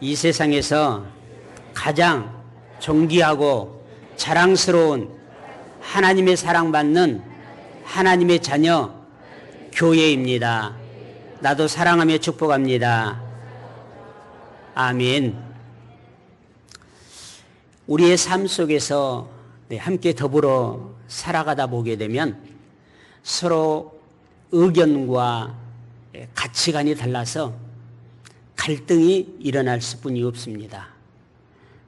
이 세상에서 가장 존귀하고 자랑스러운 하나님의 사랑받는 하나님의 자녀 교회입니다. 나도 사랑하며 축복합니다. 아멘. 우리의 삶 속에서 네, 함께 더불어 살아가다 보게 되면 서로 의견과 가치관이 달라서 갈등이 일어날 수뿐이 없습니다.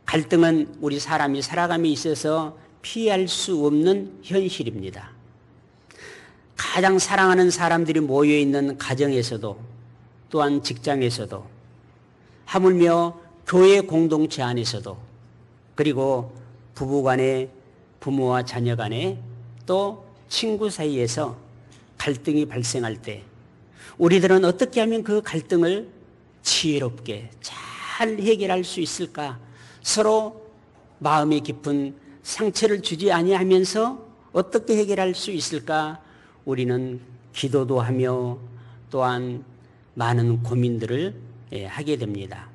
갈등은 우리 사람이 살아감에 있어서 피할 수 없는 현실입니다. 가장 사랑하는 사람들이 모여 있는 가정에서도 또한 직장에서도 하물며 교회 공동체 안에서도 그리고 부부 간에 부모와 자녀 간에 또 친구 사이에서 갈등이 발생할 때 우리들은 어떻게 하면 그 갈등을 지혜롭게 잘 해결할 수 있을까? 서로 마음에 깊은 상처를 주지 아니하면서 어떻게 해결할 수 있을까? 우리는 기도도 하며 또한 많은 고민들을 예, 하게 됩니다.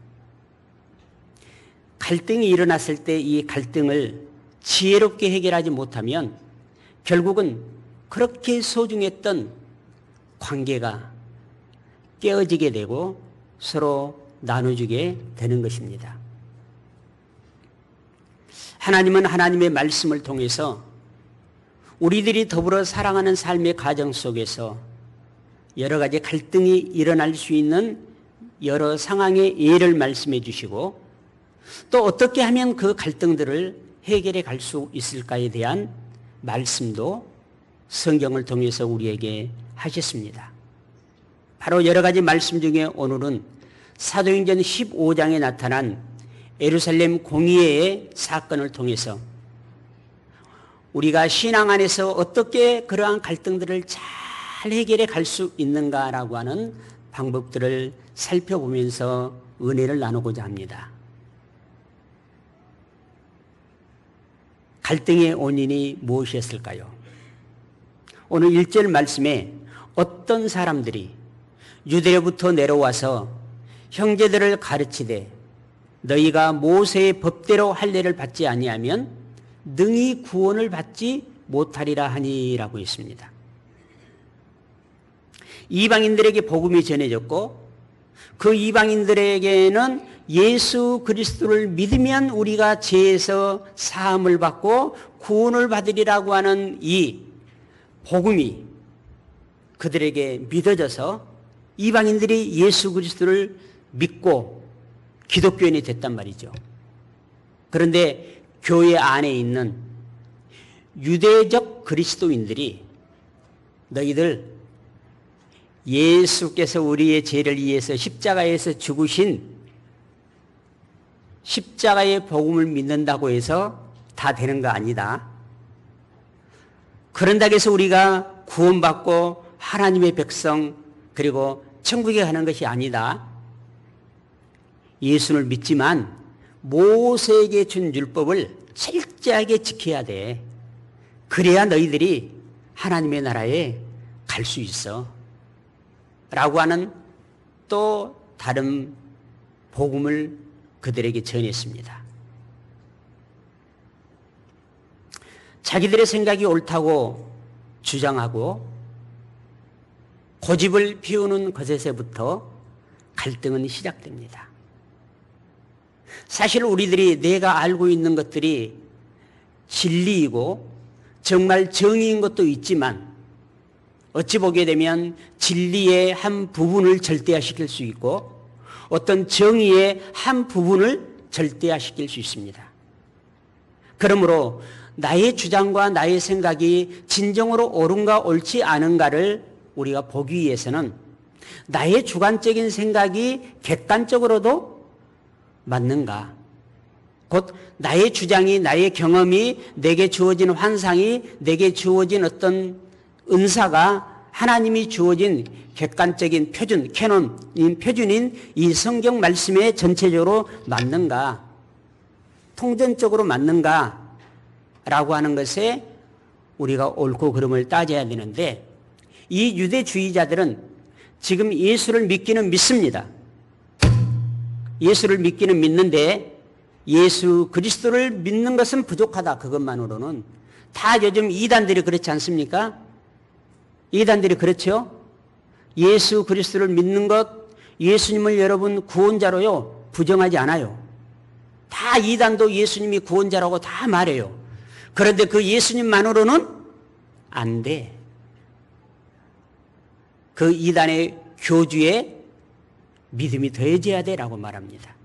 갈등이 일어났을 때 이 갈등을 지혜롭게 해결하지 못하면 결국은 그렇게 소중했던 관계가 깨어지게 되고 서로 나눠주게 되는 것입니다. 하나님은 하나님의 말씀을 통해서 우리들이 더불어 사랑하는 삶의 가정 속에서 여러 가지 갈등이 일어날 수 있는 여러 상황의 예를 말씀해 주시고 또 어떻게 하면 그 갈등들을 해결해 갈 수 있을까에 대한 말씀도 성경을 통해서 우리에게 하셨습니다. 바로 여러 가지 말씀 중에 오늘은 사도행전 15장에 나타난 에루살렘 공의회의 사건을 통해서 우리가 신앙 안에서 어떻게 그러한 갈등들을 잘 해결해 갈 수 있는가라고 하는 방법들을 살펴보면서 은혜를 나누고자 합니다. 갈등의 원인이 무엇이었을까요? 오늘 1절 말씀에 어떤 사람들이 유대로부터 내려와서 형제들을 가르치되 너희가 모세의 법대로 할례를 받지 아니하면 능히 구원을 받지 못하리라 하니라고 했습니다. 이방인들에게 복음이 전해졌고 그 이방인들에게는 예수 그리스도를 믿으면 우리가 죄에서 사함을 받고 구원을 받으리라고 하는 이 복음이 그들에게 믿어져서 이방인들이 예수 그리스도를 믿고 기독교인이 됐단 말이죠. 그런데 교회 안에 있는 유대적 그리스도인들이 너희들 예수께서 우리의 죄를 위해서 십자가에서 죽으신 십자가의 복음을 믿는다고 해서 다 되는 거 아니다. 그런다고 해서 우리가 구원받고 하나님의 백성 그리고 천국에 가는 것이 아니다. 예수를 믿지만 모세에게 준 율법을 철저하게 지켜야 돼. 그래야 너희들이 하나님의 나라에 갈 수 있어. 라고 하는 또 다른 복음을 그들에게 전했습니다. 자기들의 생각이 옳다고 주장하고 고집을 피우는 것에서부터 갈등은 시작됩니다. 사실 우리들이 내가 알고 있는 것들이 진리이고 정말 정의인 것도 있지만 어찌 보게 되면 진리의 한 부분을 절대화시킬 수 있고 어떤 정의의 한 부분을 절대화시킬 수 있습니다. 그러므로 나의 주장과 나의 생각이 진정으로 옳은가 옳지 않은가를 우리가 보기 위해서는 나의 주관적인 생각이 객관적으로도 맞는가? 곧 나의 주장이 나의 경험이 내게 주어진 환상이 내게 주어진 어떤 은사가 하나님이 주어진 객관적인 표준, 캐논인 표준인 이 성경 말씀에 전체적으로 맞는가? 통전적으로 맞는가? 라고 하는 것에 우리가 옳고 그름을 따져야 되는데 이 유대주의자들은 지금 예수를 믿기는 믿습니다. 예수를 믿기는 믿는데 예수 그리스도를 믿는 것은 부족하다. 그것만으로는 다 요즘 이단들이 그렇지 않습니까? 이단들이 그렇죠? 예수 그리스도를 믿는 것, 예수님을 여러분 구원자로요, 부정하지 않아요. 다 이단도 예수님이 구원자라고 다 말해요. 그런데 그 예수님만으로는 안 돼. 그 이단의 교주에 믿음이 더해져야 돼라고 말합니다.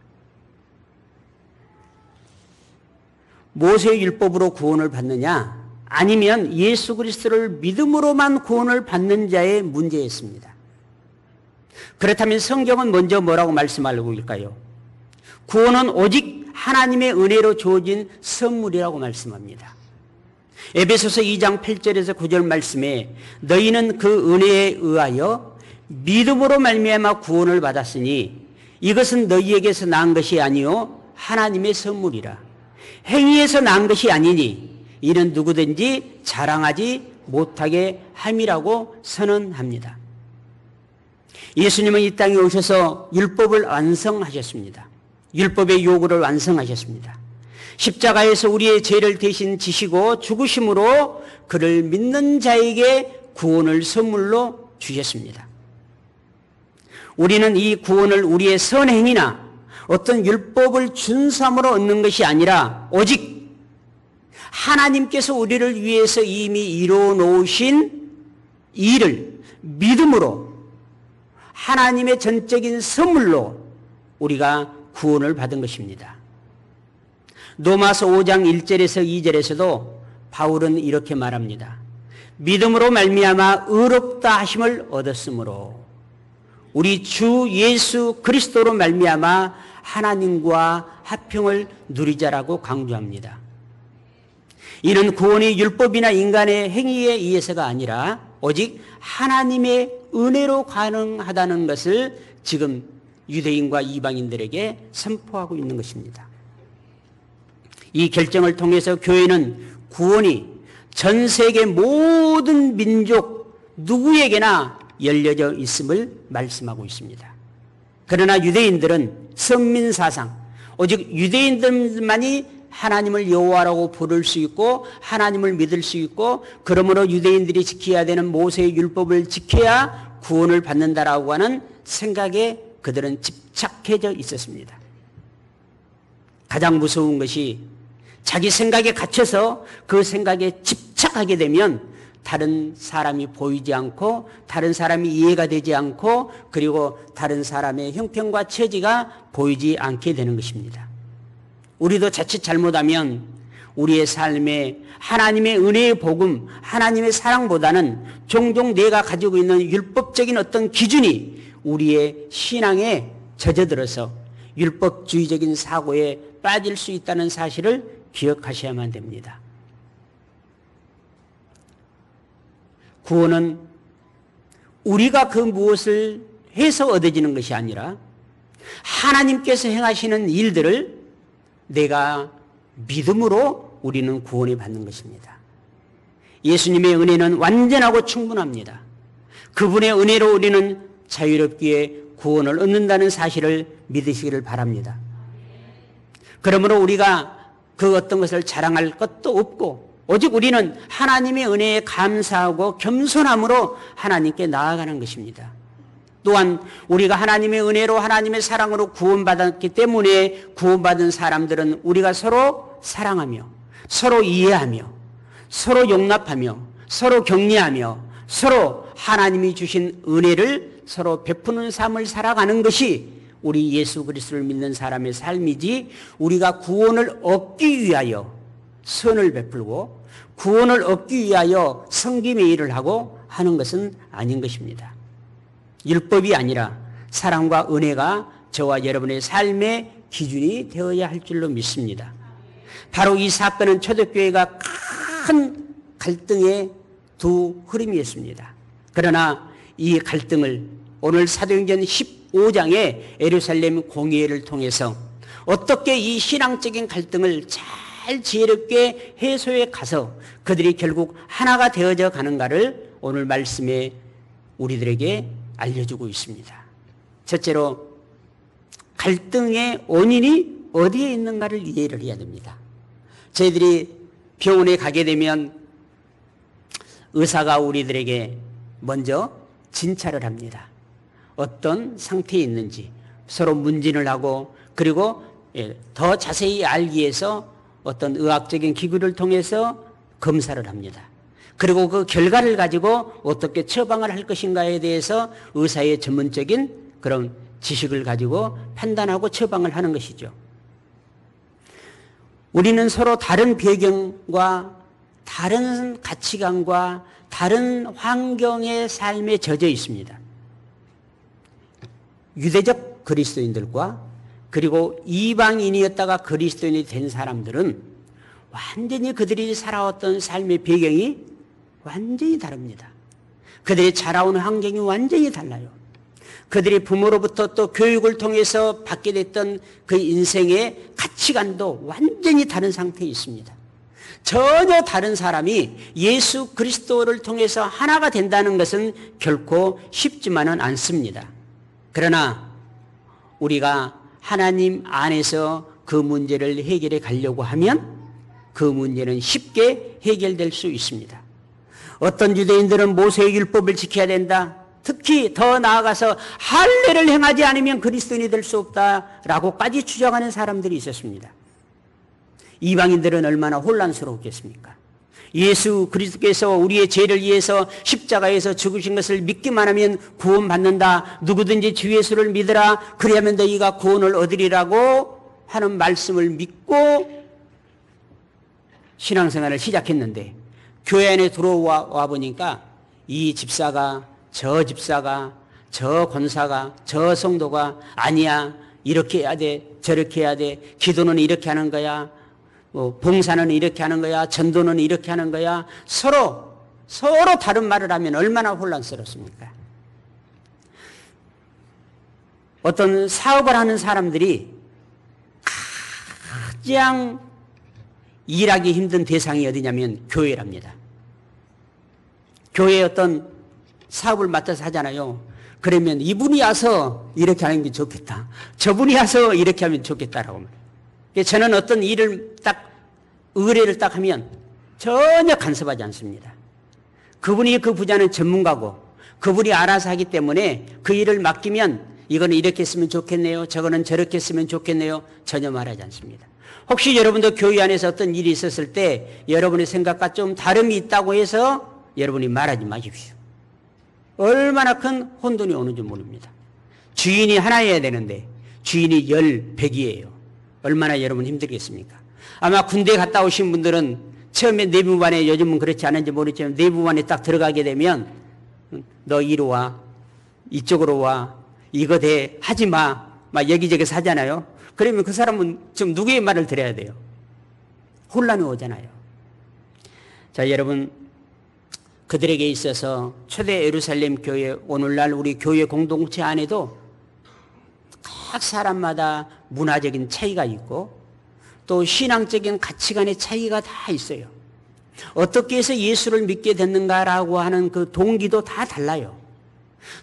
모세의 율법으로 구원을 받느냐? 아니면 예수 그리스도를 믿음으로만 구원을 받는 자의 문제였습니다. 그렇다면 성경은 먼저 뭐라고 말씀하고 있을까요? 구원은 오직 하나님의 은혜로 주어진 선물이라고 말씀합니다. 에베소서 2장 8절에서 9절 말씀에 너희는 그 은혜에 의하여 믿음으로 말미암아 구원을 받았으니 이것은 너희에게서 난 것이 아니요 하나님의 선물이라 행위에서 난 것이 아니니 이는 누구든지 자랑하지 못하게 함이라고 선언합니다. 예수님은 이 땅에 오셔서 율법을 완성하셨습니다. 율법의 요구를 완성하셨습니다. 십자가에서 우리의 죄를 대신 지시고 죽으심으로 그를 믿는 자에게 구원을 선물로 주셨습니다. 우리는 이 구원을 우리의 선행이나 어떤 율법을 준수함으로 얻는 것이 아니라 오직 하나님께서 우리를 위해서 이미 이루어 놓으신 일을 믿음으로 하나님의 전적인 선물로 우리가 구원을 받은 것입니다. 로마서 5장 1절에서 2절에서도 바울은 이렇게 말합니다. 믿음으로 말미암아 의롭다 하심을 얻었으므로 우리 주 예수 그리스도로 말미암아 하나님과 화평을 누리자라고 강조합니다. 이는 구원이 율법이나 인간의 행위에 의해서가 아니라 오직 하나님의 은혜로 가능하다는 것을 지금 유대인과 이방인들에게 선포하고 있는 것입니다. 이 결정을 통해서 교회는 구원이 전 세계 모든 민족 누구에게나 열려져 있음을 말씀하고 있습니다. 그러나 유대인들은 선민 사상, 오직 유대인들만이 하나님을 여호와라고 부를 수 있고 하나님을 믿을 수 있고 그러므로 유대인들이 지켜야 되는 모세의 율법을 지켜야 구원을 받는다라고 하는 생각에 그들은 집착해져 있었습니다. 가장 무서운 것이 자기 생각에 갇혀서 그 생각에 집착하게 되면 다른 사람이 보이지 않고 다른 사람이 이해가 되지 않고 그리고 다른 사람의 형편과 처지가 보이지 않게 되는 것입니다. 우리도 자칫 잘못하면 우리의 삶에 하나님의 은혜의 복음, 하나님의 사랑보다는 종종 내가 가지고 있는 율법적인 어떤 기준이 우리의 신앙에 젖어들어서 율법주의적인 사고에 빠질 수 있다는 사실을 기억하셔야만 됩니다. 구원은 우리가 그 무엇을 해서 얻어지는 것이 아니라 하나님께서 행하시는 일들을 내가 믿음으로 우리는 구원을 받는 것입니다. 예수님의 은혜는 완전하고 충분합니다. 그분의 은혜로 우리는 자유롭게 구원을 얻는다는 사실을 믿으시기를 바랍니다. 그러므로 우리가 그 어떤 것을 자랑할 것도 없고 오직 우리는 하나님의 은혜에 감사하고 겸손함으로 하나님께 나아가는 것입니다. 또한 우리가 하나님의 은혜로 하나님의 사랑으로 구원받았기 때문에 구원받은 사람들은 우리가 서로 사랑하며 서로 이해하며 서로 용납하며 서로 격려하며 서로 하나님이 주신 은혜를 서로 베푸는 삶을 살아가는 것이 우리 예수 그리스도를 믿는 사람의 삶이지 우리가 구원을 얻기 위하여 선을 베풀고 구원을 얻기 위하여 성김의 일을 하고 하는 것은 아닌 것입니다. 율법이 아니라 사랑과 은혜가 저와 여러분의 삶의 기준이 되어야 할 줄로 믿습니다. 바로 이 사건은 초대교회가 큰 갈등의 두 흐름이었습니다. 그러나 이 갈등을 오늘 사도행전 15장의 에루살렘 공의회를 통해서 어떻게 이 신앙적인 갈등을 잘 지혜롭게 해소해 가서 그들이 결국 하나가 되어져 가는가를 오늘 말씀에 우리들에게 알려주고 있습니다. 첫째로 갈등의 원인이 어디에 있는가를 이해를 해야 됩니다. 저희들이 병원에 가게 되면 의사가 우리들에게 먼저 진찰을 합니다. 어떤 상태에 있는지 서로 문진을 하고 그리고 예, 더 자세히 알기 위해서 어떤 의학적인 기구를 통해서 검사를 합니다. 그리고 그 결과를 가지고 어떻게 처방을 할 것인가에 대해서 의사의 전문적인 그런 지식을 가지고 판단하고 처방을 하는 것이죠. 우리는 서로 다른 배경과 다른 가치관과 다른 환경의 삶에 젖어 있습니다. 유대적 그리스도인들과 그리고 이방인이었다가 그리스도인이 된 사람들은 완전히 그들이 살아왔던 삶의 배경이 완전히 다릅니다. 그들이 자라온 환경이 완전히 달라요. 그들이 부모로부터 또 교육을 통해서 받게 됐던 그 인생의 가치관도 완전히 다른 상태에 있습니다. 전혀 다른 사람이 예수 그리스도를 통해서 하나가 된다는 것은 결코 쉽지만은 않습니다. 그러나 우리가 하나님 안에서 그 문제를 해결해 가려고 하면 그 문제는 쉽게 해결될 수 있습니다. 어떤 유대인들은 모세의 율법을 지켜야 된다. 특히 더 나아가서 할례를 행하지 않으면 그리스도인이 될 수 없다라고까지 주장하는 사람들이 있었습니다. 이방인들은 얼마나 혼란스러웠겠습니까? 예수 그리스도께서 우리의 죄를 위해서 십자가에서 죽으신 것을 믿기만 하면 구원받는다. 누구든지 주 예수를 믿으라. 그리하면 너희가 구원을 얻으리라고 하는 말씀을 믿고 신앙생활을 시작했는데 교회 안에 들어와 보니까 이 집사가 저 집사가 저 권사가 저 성도가 아니야 이렇게 해야 돼 저렇게 해야 돼 기도는 이렇게 하는 거야 뭐 봉사는 이렇게 하는 거야 전도는 이렇게 하는 거야 서로 서로 다른 말을 하면 얼마나 혼란스럽습니까? 어떤 사업을 하는 사람들이 가장 일하기 힘든 대상이 어디냐면 교회랍니다. 교회 어떤 사업을 맡아서 하잖아요. 그러면 이분이 와서 이렇게 하는 게 좋겠다. 저분이 와서 이렇게 하면 좋겠다라고 말해요. 저는 어떤 일을 딱, 의뢰를 딱 하면 전혀 간섭하지 않습니다. 그분이 그 부자는 전문가고 그분이 알아서 하기 때문에 그 일을 맡기면 이거는 이렇게 했으면 좋겠네요. 저거는 저렇게 했으면 좋겠네요. 전혀 말하지 않습니다. 혹시 여러분도 교회 안에서 어떤 일이 있었을 때 여러분의 생각과 좀 다름이 있다고 해서 여러분이 말하지 마십시오. 얼마나 큰 혼돈이 오는지 모릅니다. 주인이 하나여야 되는데 주인이 열, 백이에요. 얼마나 여러분 힘들겠습니까? 아마 군대 갔다 오신 분들은 처음에 내부반에 요즘은 그렇지 않은지 모르지만 내부반에 딱 들어가게 되면 너 이리 와. 이쪽으로 와. 이거 돼. 하지 마. 막 여기저기 사잖아요. 그러면 그 사람은 좀 누구의 말을 들어야 돼요? 혼란이 오잖아요. 자, 여러분. 그들에게 있어서 초대 예루살렘 교회, 오늘날 우리 교회 공동체 안에도 각 사람마다 문화적인 차이가 있고 또 신앙적인 가치관의 차이가 다 있어요. 어떻게 해서 예수를 믿게 됐는가라고 하는 그 동기도 다 달라요.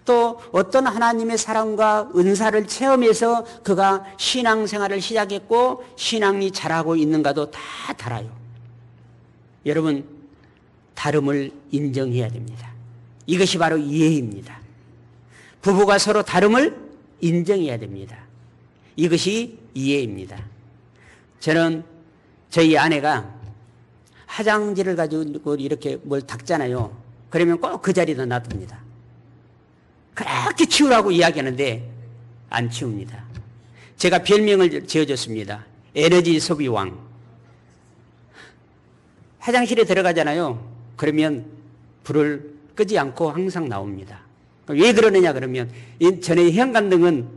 또 어떤 하나님의 사랑과 은사를 체험해서 그가 신앙생활을 시작했고 신앙이 자라고 있는가도 다 달아요. 여러분 다름을 인정해야 됩니다. 이것이 바로 이해입니다. 부부가 서로 다름을 인정해야 됩니다. 이것이 이해입니다. 저는 저희 아내가 화장지를 가지고 이렇게 뭘 닦잖아요. 그러면 꼭 그 자리에다 놔둡니다. 그렇게 치우라고 이야기하는데 안 치웁니다. 제가 별명을 지어줬습니다. 에너지 소비왕. 화장실에 들어가잖아요. 그러면 불을 끄지 않고 항상 나옵니다. 왜 그러느냐 그러면 전에 현관등은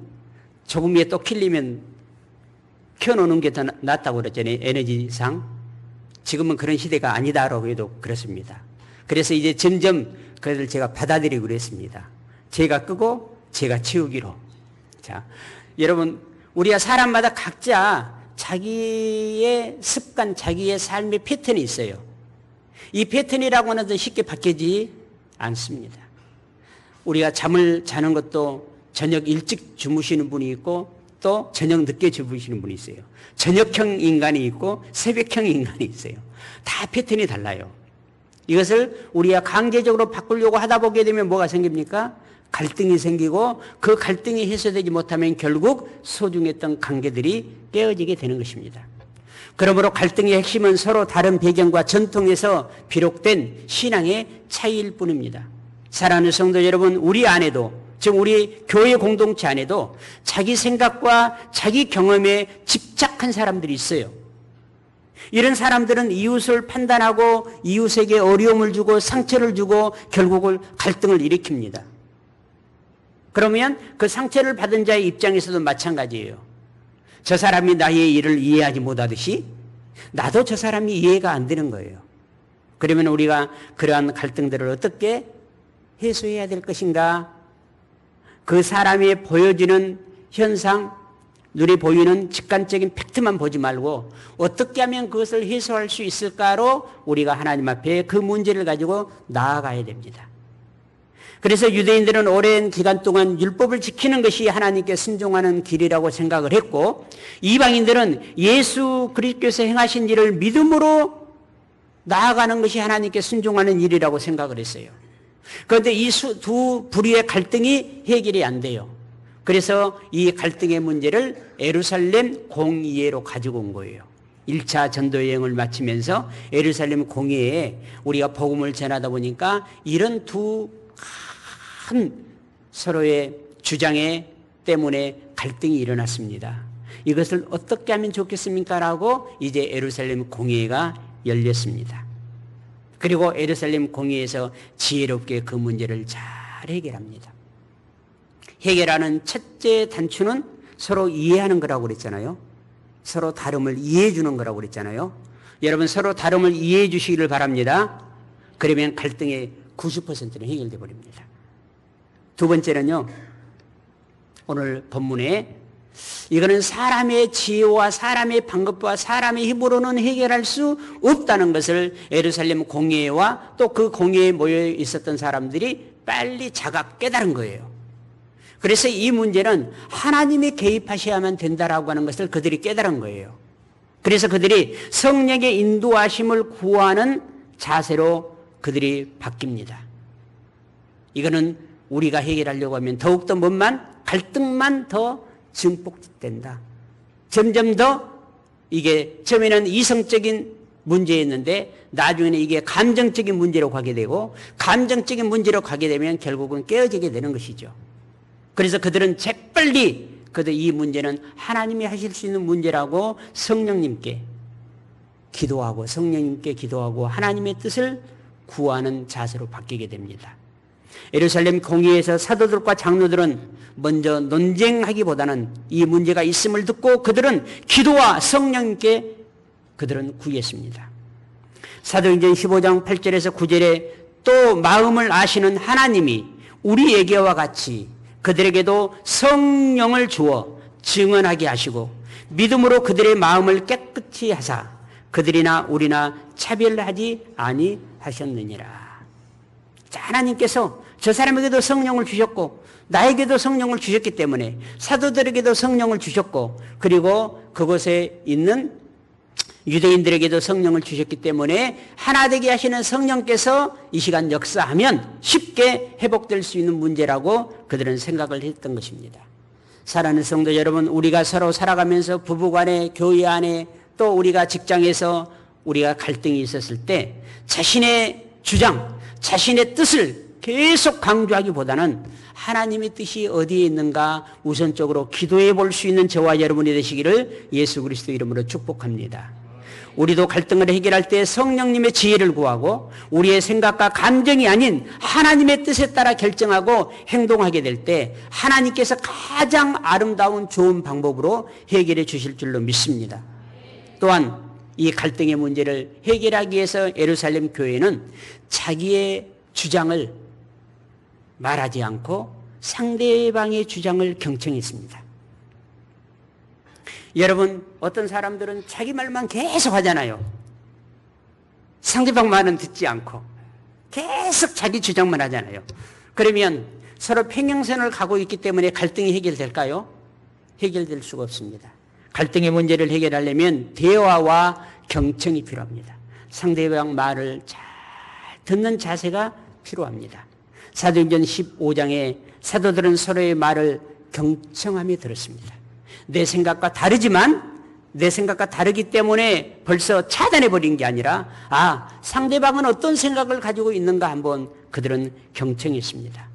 조금 위에 또 킬리면 켜놓는 게 더 낫다고 그랬잖아요. 에너지상. 지금은 그런 시대가 아니다라고 해도 그렇습니다. 그래서 이제 점점 그것을 제가 받아들이고 그랬습니다. 제가 끄고 제가 치우기로. 자, 여러분, 우리가 사람마다 각자 자기의 습관, 자기의 삶의 패턴이 있어요. 이 패턴이라고 하는 것은 쉽게 바뀌지 않습니다. 우리가 잠을 자는 것도 저녁 일찍 주무시는 분이 있고 또 저녁 늦게 주무시는 분이 있어요. 저녁형 인간이 있고 새벽형 인간이 있어요. 다 패턴이 달라요. 이것을 우리가 강제적으로 바꾸려고 하다 보게 되면 뭐가 생깁니까? 갈등이 생기고 그 갈등이 해소되지 못하면 결국 소중했던 관계들이 깨어지게 되는 것입니다. 그러므로 갈등의 핵심은 서로 다른 배경과 전통에서 비록된 신앙의 차이일 뿐입니다. 사랑하는 성도 여러분, 우리 안에도 즉 우리 교회 공동체 안에도 자기 생각과 자기 경험에 집착한 사람들이 있어요. 이런 사람들은 이웃을 판단하고 이웃에게 어려움을 주고 상처를 주고 결국을 갈등을 일으킵니다. 그러면 그 상처를 받은 자의 입장에서도 마찬가지예요. 저 사람이 나의 일을 이해하지 못하듯이 나도 저 사람이 이해가 안 되는 거예요. 그러면 우리가 그러한 갈등들을 어떻게 해소해야 될 것인가? 그 사람이 보여주는 현상, 눈에 보이는 직관적인 팩트만 보지 말고 어떻게 하면 그것을 해소할 수 있을까로 우리가 하나님 앞에 그 문제를 가지고 나아가야 됩니다. 그래서 유대인들은 오랜 기간 동안 율법을 지키는 것이 하나님께 순종하는 길이라고 생각을 했고 이방인들은 예수 그리스도께서 행하신 일을 믿음으로 나아가는 것이 하나님께 순종하는 일이라고 생각을 했어요. 그런데 이 두 부류의 갈등이 해결이 안 돼요. 그래서 이 갈등의 문제를 에루살렘 공의회로 가지고 온 거예요. 1차 전도 여행을 마치면서 에루살렘 공의회에 우리가 복음을 전하다 보니까 이런 두 큰 서로의 주장에 때문에 갈등이 일어났습니다. 이것을 어떻게 하면 좋겠습니까? 라고 이제 에루살렘 공의회가 열렸습니다. 그리고 에루살렘 공의에서 지혜롭게 그 문제를 잘 해결합니다. 해결하는 첫째 단추는 서로 이해하는 거라고 그랬잖아요. 서로 다름을 이해해 주는 거라고 그랬잖아요. 여러분 서로 다름을 이해해 주시기를 바랍니다. 그러면 갈등의 90%는 해결돼 버립니다. 두 번째는요. 오늘 본문에 이거는 사람의 지혜와 사람의 방법과 사람의 힘으로는 해결할 수 없다는 것을 에루살렘 공예와 또 그 공예에 모여 있었던 사람들이 빨리 자각 깨달은 거예요. 그래서 이 문제는 하나님이 개입하셔야만 된다라고 하는 것을 그들이 깨달은 거예요. 그래서 그들이 성령의 인도하심을 구하는 자세로 그들이 바뀝니다. 이거는 우리가 해결하려고 하면 더욱더 뭔만 갈등만 더 증폭된다. 점점 더 이게 처음에는 이성적인 문제였는데 나중에는 이게 감정적인 문제로 가게 되고 감정적인 문제로 가게 되면 결국은 깨어지게 되는 것이죠. 그래서 그들은 재빨리 그들 이 문제는 하나님이 하실 수 있는 문제라고 성령님께 기도하고 성령님께 기도하고 하나님의 뜻을 구하는 자세로 바뀌게 됩니다. 예루살렘 공의에서 사도들과 장로들은 먼저 논쟁하기보다는 이 문제가 있음을 듣고 그들은 기도와 성령께 그들은 구했습니다. 사도행전 15장 8절에서 9절에 또 마음을 아시는 하나님이 우리에게와 같이 그들에게도 성령을 주어 증언하게 하시고 믿음으로 그들의 마음을 깨끗이 하사 그들이나 우리나 차별하지 아니하셨느니라. 자, 하나님께서 저 사람에게도 성령을 주셨고 나에게도 성령을 주셨기 때문에 사도들에게도 성령을 주셨고 그리고 그곳에 있는 유대인들에게도 성령을 주셨기 때문에 하나 되게 하시는 성령께서 이 시간 역사하면 쉽게 회복될 수 있는 문제라고 그들은 생각을 했던 것입니다. 사랑하는 성도 여러분, 우리가 서로 살아가면서 부부간에 교회 안에 또 우리가 직장에서 우리가 갈등이 있었을 때 자신의 주장, 자신의 뜻을 계속 강조하기보다는 하나님의 뜻이 어디에 있는가 우선적으로 기도해 볼 수 있는 저와 여러분이 되시기를 예수 그리스도 이름으로 축복합니다. 우리도 갈등을 해결할 때 성령님의 지혜를 구하고 우리의 생각과 감정이 아닌 하나님의 뜻에 따라 결정하고 행동하게 될 때 하나님께서 가장 아름다운 좋은 방법으로 해결해 주실 줄로 믿습니다. 또한 이 갈등의 문제를 해결하기 위해서 예루살렘 교회는 자기의 주장을 말하지 않고 상대방의 주장을 경청했습니다. 여러분, 어떤 사람들은 자기 말만 계속 하잖아요. 상대방 말은 듣지 않고 계속 자기 주장만 하잖아요. 그러면 서로 평행선을 가고 있기 때문에 갈등이 해결될까요? 해결될 수가 없습니다. 갈등의 문제를 해결하려면 대화와 경청이 필요합니다. 상대방 말을 잘 듣는 자세가 필요합니다. 사도행전 15장에 사도들은 서로의 말을 경청하며 들었습니다. 내 생각과 다르지만 내 생각과 다르기 때문에 벌써 차단해 버린 게 아니라 아 상대방은 어떤 생각을 가지고 있는가 한번 그들은 경청했습니다.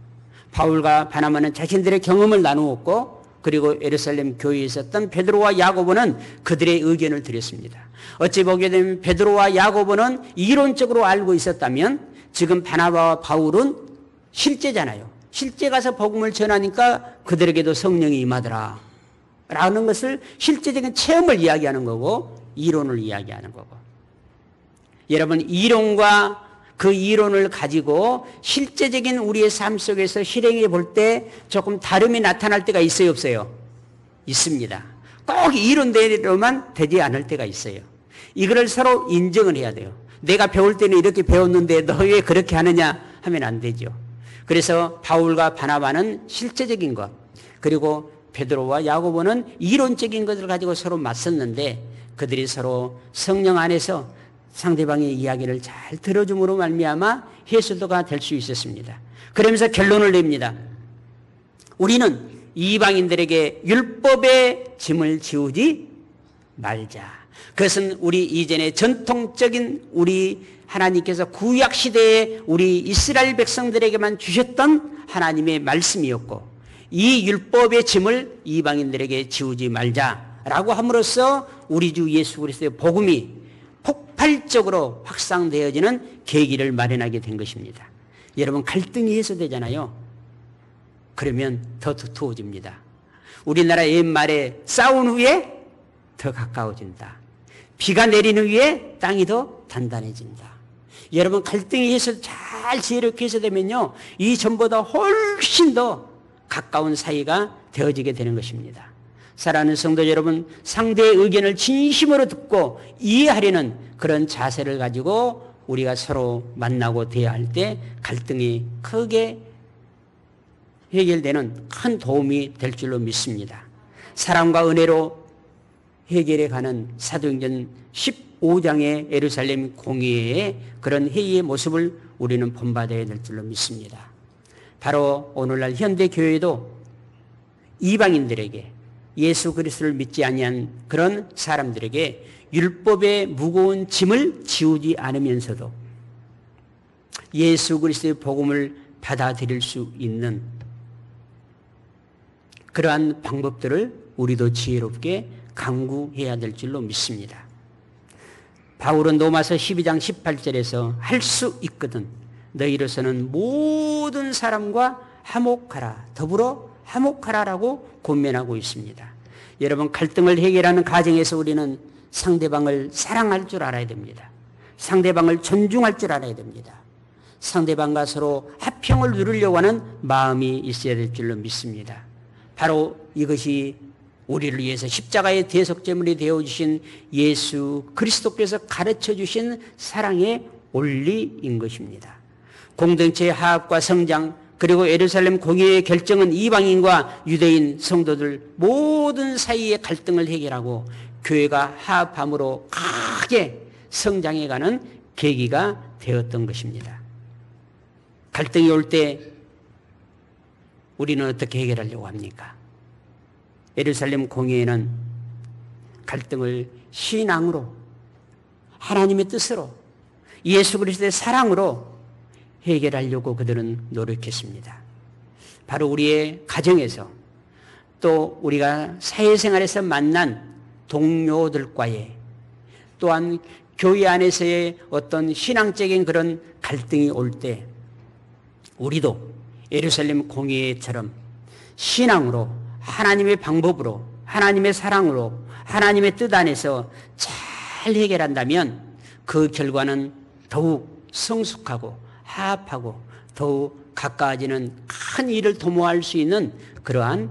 바울과 바나마는 자신들의 경험을 나누었고 그리고 예루살렘 교회에 있었던 베드로와 야고보는 그들의 의견을 드렸습니다. 어찌 보게 되면 베드로와 야고보는 이론적으로 알고 있었다면 지금 바나바와 바울은 실제잖아요. 실제 가서 복음을 전하니까 그들에게도 성령이 임하더라. 라는 것을 실제적인 체험을 이야기하는 거고 이론을 이야기하는 거고. 여러분 이론과 그 이론을 가지고 실제적인 우리의 삶 속에서 실행해 볼 때 조금 다름이 나타날 때가 있어요, 없어요? 있습니다. 꼭 이론대로만 되지 않을 때가 있어요. 이거를 서로 인정을 해야 돼요. 내가 배울 때는 이렇게 배웠는데 너 왜 그렇게 하느냐 하면 안 되죠. 그래서 바울과 바나바는 실제적인 것, 그리고 베드로와 야고보는 이론적인 것을 가지고 서로 맞섰는데 그들이 서로 성령 안에서 상대방의 이야기를 잘 들어줌으로 말미암아 해소도가 될 수 있었습니다. 그러면서 결론을 냅니다. 우리는 이방인들에게 율법의 짐을 지우지 말자. 그것은 우리 이전의 전통적인 우리 하나님께서 구약 시대에 우리 이스라엘 백성들에게만 주셨던 하나님의 말씀이었고 이 율법의 짐을 이방인들에게 지우지 말자라고 함으로써 우리 주 예수 그리스도의 복음이 폭발적으로 확산되어지는 계기를 마련하게 된 것입니다. 여러분 갈등이 해소되잖아요. 그러면 더 두터워집니다. 우리나라 옛말에 싸운 후에 더 가까워진다. 비가 내리는 후에 땅이 더 단단해진다. 여러분 갈등이 해서 잘 지혜롭게 해소되면요. 이 전보다 훨씬 더 가까운 사이가 되어지게 되는 것입니다. 사랑하는 성도 여러분, 상대의 의견을 진심으로 듣고 이해하려는 그런 자세를 가지고 우리가 서로 만나고 대화할 때 갈등이 크게 해결되는 큰 도움이 될 줄로 믿습니다. 사랑과 은혜로 해결해 가는 사도행전 15장의 예루살렘 공의회의 그런 회의의 모습을 우리는 본받아야 될 줄로 믿습니다. 바로 오늘날 현대 교회도 이방인들에게 예수 그리스도를 믿지 아니한 그런 사람들에게 율법의 무거운 짐을 지우지 않으면서도 예수 그리스도의 복음을 받아들일 수 있는 그러한 방법들을 우리도 지혜롭게 강구해야 될 줄로 믿습니다. 바울은 로마서 12장 18절에서 할 수 있거든 너희로서는 모든 사람과 화목하라 더불어 화목하라라고 권면하고 있습니다. 여러분 갈등을 해결하는 과정에서 우리는 상대방을 사랑할 줄 알아야 됩니다. 상대방을 존중할 줄 알아야 됩니다. 상대방과 서로 합평을 누리려고 하는 마음이 있어야 될 줄로 믿습니다. 바로 이것이 우리를 위해서 십자가의 대속제물이 되어 주신 예수 그리스도께서 가르쳐 주신 사랑의 원리인 것입니다. 공동체의 화합과 성장, 그리고 예루살렘 공의의 결정은 이방인과 유대인 성도들 모든 사이의 갈등을 해결하고 교회가 화합함으로 크게 성장해가는 계기가 되었던 것입니다. 갈등이 올 때 우리는 어떻게 해결하려고 합니까? 예루살렘 공의회는 갈등을 신앙으로 하나님의 뜻으로 예수 그리스도의 사랑으로 해결하려고 그들은 노력했습니다. 바로 우리의 가정에서 또 우리가 사회생활에서 만난 동료들과의 또한 교회 안에서의 어떤 신앙적인 그런 갈등이 올 때 우리도 예루살렘 공의회처럼 신앙으로 하나님의 방법으로 하나님의 사랑으로 하나님의 뜻 안에서 잘 해결한다면 그 결과는 더욱 성숙하고 화합하고 더욱 가까워지는 큰 일을 도모할 수 있는 그러한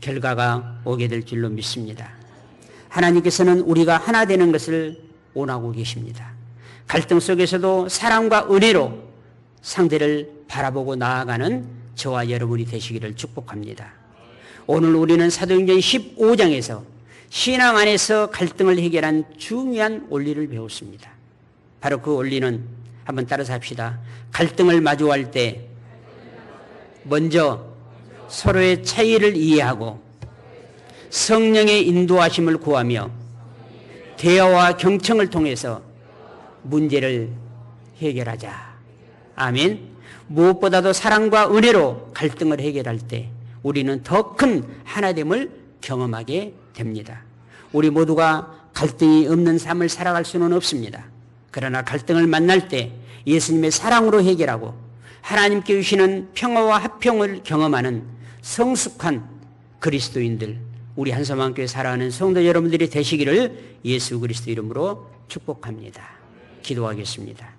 결과가 오게 될 줄로 믿습니다. 하나님께서는 우리가 하나 되는 것을 원하고 계십니다. 갈등 속에서도 사랑과 은혜로 상대를 바라보고 나아가는 저와 여러분이 되시기를 축복합니다. 오늘 우리는 사도행전 15장에서 신앙 안에서 갈등을 해결한 중요한 원리를 배웠습니다. 바로 그 원리는 한번 따라서 합시다. 갈등을 마주할 때 먼저 서로의 차이를 이해하고 성령의 인도하심을 구하며 대화와 경청을 통해서 문제를 해결하자. 아멘. 무엇보다도 사랑과 은혜로 갈등을 해결할 때 우리는 더 큰 하나됨을 경험하게 됩니다. 우리 모두가 갈등이 없는 삶을 살아갈 수는 없습니다. 그러나 갈등을 만날 때 예수님의 사랑으로 해결하고 하나님께 주시는 평화와 화평을 경험하는 성숙한 그리스도인들, 우리 한서만교회 살아가는 성도 여러분들이 되시기를 예수 그리스도 이름으로 축복합니다. 기도하겠습니다.